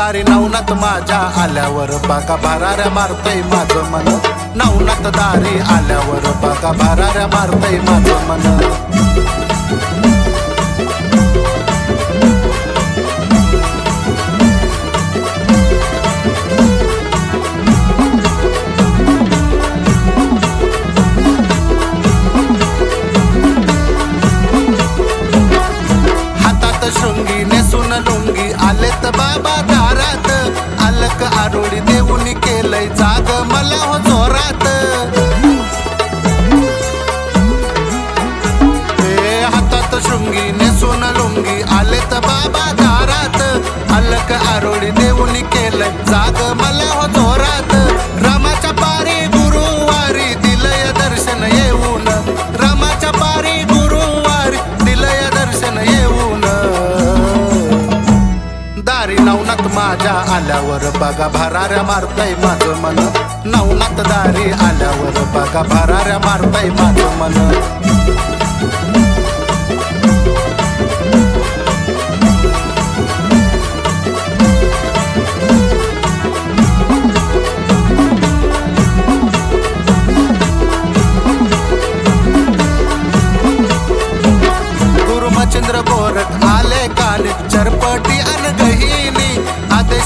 दारी नवनाथ माझ्या आल्यावर बाका भाराऱ्या मारतय माझं मन. नवनाथ दारी आल्यावर बाका भाराऱ्या मारतय माझं मन. हातात शृंगी नेसून लुंगी आलेत बाबा नाक अलक आरोळी देऊनी केलंय जाग? मला हो जोरात. ए, हातात शृंगी नेसून लुंगी आले तर बाबा दारात. अलक आरोळी देऊन केलंय जाग. मला हो आल्यावर बघा भराऱ्या मारतय माझं मन. नवनाथ दारी आल्यावर बघा भराऱ्या मारतय माझं मन.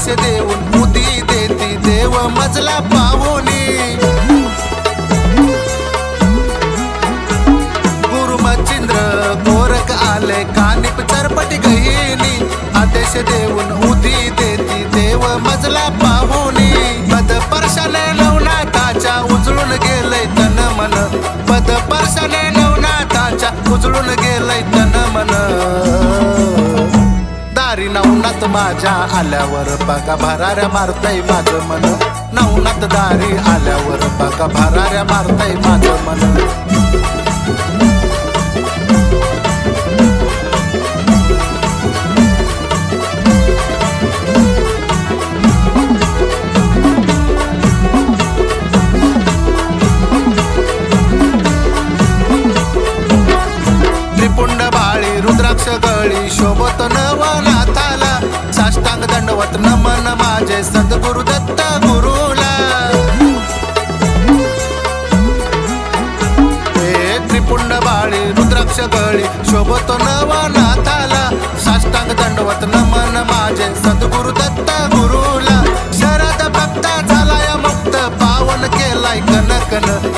पैसे देऊन मुदी देती देव मजला पाहुनी गुरुमचिंद्र गोरख आले कानिप चरपटी गहिनी. आदेश देऊन उदी देती देव मजला पाहुनी पद परशाने नवनाथाच्या उजळून गेलंय तन मन. पद परशाने नवनात माझ्या आल्यावर बघा भराऱ्या मारतय माझं मन. नवनात दारी आल्यावर बघा भराऱ्या मारतय माझं मन. त्रिपुंड बाळी रुद्राक्ष गळी शोभत नवा नमन माझे सद्गुरु दत्त गुरुला. हे त्रिपुंड बाळी रुद्राक्ष गळी शोभतो नवा नाथाला. साष्टांग दंडवत नमन माझे सद्गुरु दत्त गुरुला. शरद भक्त झालाय मुक्त पावन केलाय कनकन.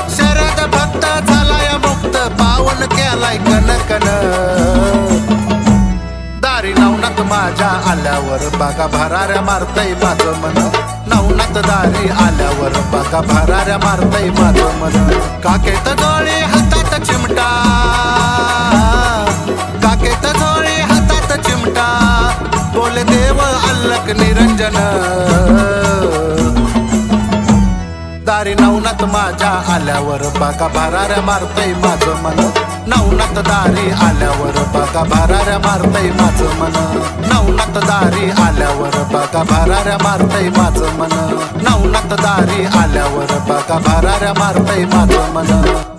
नवनाथ माझ्या आल्यावर बागा भराऱ्या मारतय माझं मन. नवनाथ दारी आल्यावर बागा भराऱ्या मारतय माझं मन. काकेत जोळी हातात चिमटा. काकेत जोळी हातात चिमटा. बोल देव अल्लक निरंजन. दारी नवनाथ माझ्या आल्यावर बाका भाराऱ्या मारतय माझं मन. नवनाथ दारी आल्यावर बाका भाराऱ्या मारतय माझं मन. नवनाथ दारी आल्यावर बाका भाराऱ्या मारतय माझं मन. नवनाथ दारी आल्यावर बाका भाराऱ्या मारतय माझं मन.